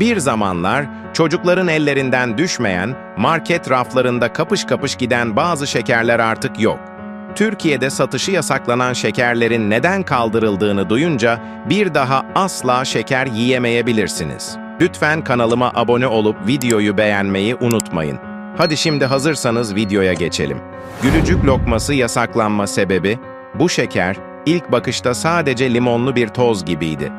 Bir zamanlar çocukların ellerinden düşmeyen, market raflarında kapış kapış giden bazı şekerler artık yok. Türkiye'de satışı yasaklanan şekerlerin neden kaldırıldığını duyunca bir daha asla şeker yiyemeyebilirsiniz. Lütfen kanalıma abone olup videoyu beğenmeyi unutmayın. Hadi şimdi hazırsanız videoya geçelim. Gülücük lokması yasaklanma sebebi, bu şeker ilk bakışta sadece limonlu bir toz gibiydi.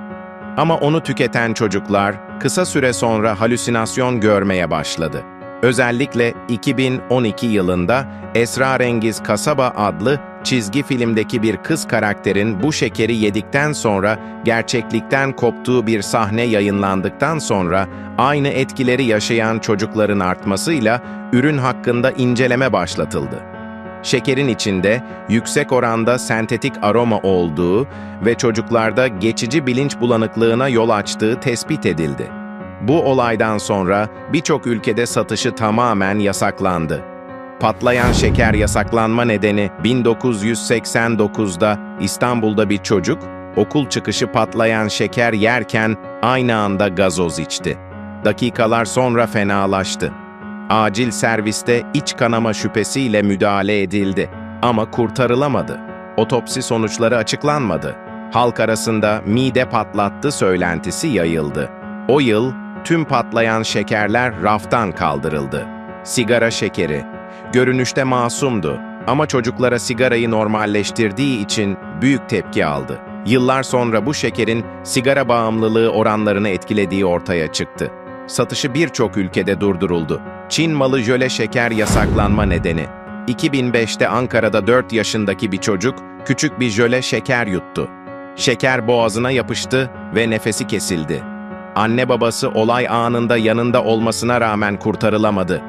Ama onu tüketen çocuklar kısa süre sonra halüsinasyon görmeye başladı. Özellikle 2012 yılında Esrarengiz Kasaba adlı çizgi filmdeki bir kız karakterin bu şekeri yedikten sonra gerçeklikten koptuğu bir sahne yayınlandıktan sonra aynı etkileri yaşayan çocukların artmasıyla ürün hakkında inceleme başlatıldı. Şekerin içinde yüksek oranda sentetik aroma olduğu ve çocuklarda geçici bilinç bulanıklığına yol açtığı tespit edildi. Bu olaydan sonra birçok ülkede satışı tamamen yasaklandı. Patlayan şeker yasaklanma nedeni 1989'da İstanbul'da bir çocuk okul çıkışı patlayan şeker yerken aynı anda gazoz içti. Dakikalar sonra fenalaştı. Acil serviste iç kanama şüphesiyle müdahale edildi ama kurtarılamadı. Otopsi sonuçları açıklanmadı. Halk arasında mide patlattı söylentisi yayıldı. O yıl tüm patlayan şekerler raftan kaldırıldı. Sigara şekeri. Görünüşte masumdu ama çocuklara sigarayı normalleştirdiği için büyük tepki aldı. Yıllar sonra bu şekerin sigara bağımlılığı oranlarını etkilediği ortaya çıktı. Satışı birçok ülkede durduruldu. Çin malı jöle şeker yasaklanma nedeni. 2005'te Ankara'da 4 yaşındaki bir çocuk küçük bir jöle şeker yuttu. Şeker boğazına yapıştı ve nefesi kesildi. Anne babası olay anında yanında olmasına rağmen kurtarılamadı.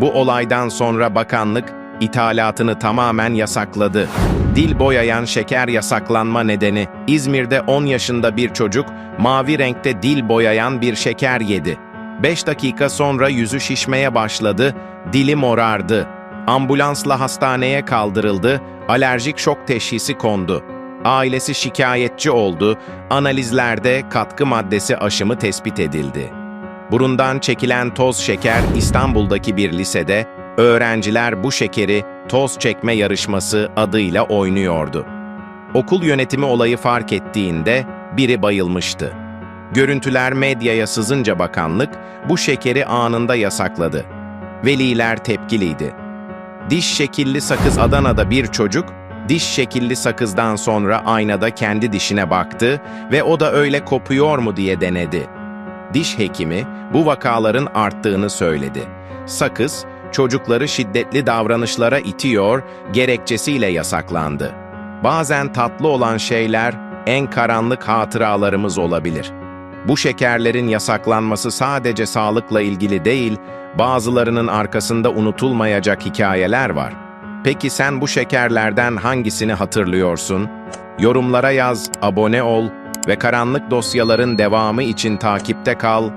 Bu olaydan sonra bakanlık ithalatını tamamen yasakladı. Dil boyayan şeker yasaklanma nedeni İzmir'de 10 yaşında bir çocuk mavi renkte dil boyayan bir şeker yedi. 5 dakika sonra yüzü şişmeye başladı, dili morardı. Ambulansla hastaneye kaldırıldı, alerjik şok teşhisi kondu. Ailesi şikayetçi oldu, analizlerde katkı maddesi aşımı tespit edildi. Burundan çekilen toz şeker İstanbul'daki bir lisede, öğrenciler bu şekeri toz çekme yarışması adıyla oynuyordu. Okul yönetimi olayı fark ettiğinde biri bayılmıştı. Görüntüler medyaya sızınca bakanlık bu şekeri anında yasakladı. Veliler tepkiliydi. Diş şekilli sakız Adana'da bir çocuk, diş şekilli sakızdan sonra aynada kendi dişine baktı ve o da öyle kopuyor mu diye denedi. Diş hekimi bu vakaların arttığını söyledi. Sakız, çocukları şiddetli davranışlara itiyor, gerekçesiyle yasaklandı. Bazen tatlı olan şeyler en karanlık hatıralarımız olabilir. Bu şekerlerin yasaklanması sadece sağlıkla ilgili değil, bazılarının arkasında unutulmayacak hikayeler var. Peki sen bu şekerlerden hangisini hatırlıyorsun? Yorumlara yaz, abone ol ve karanlık dosyaların devamı için takipte kal.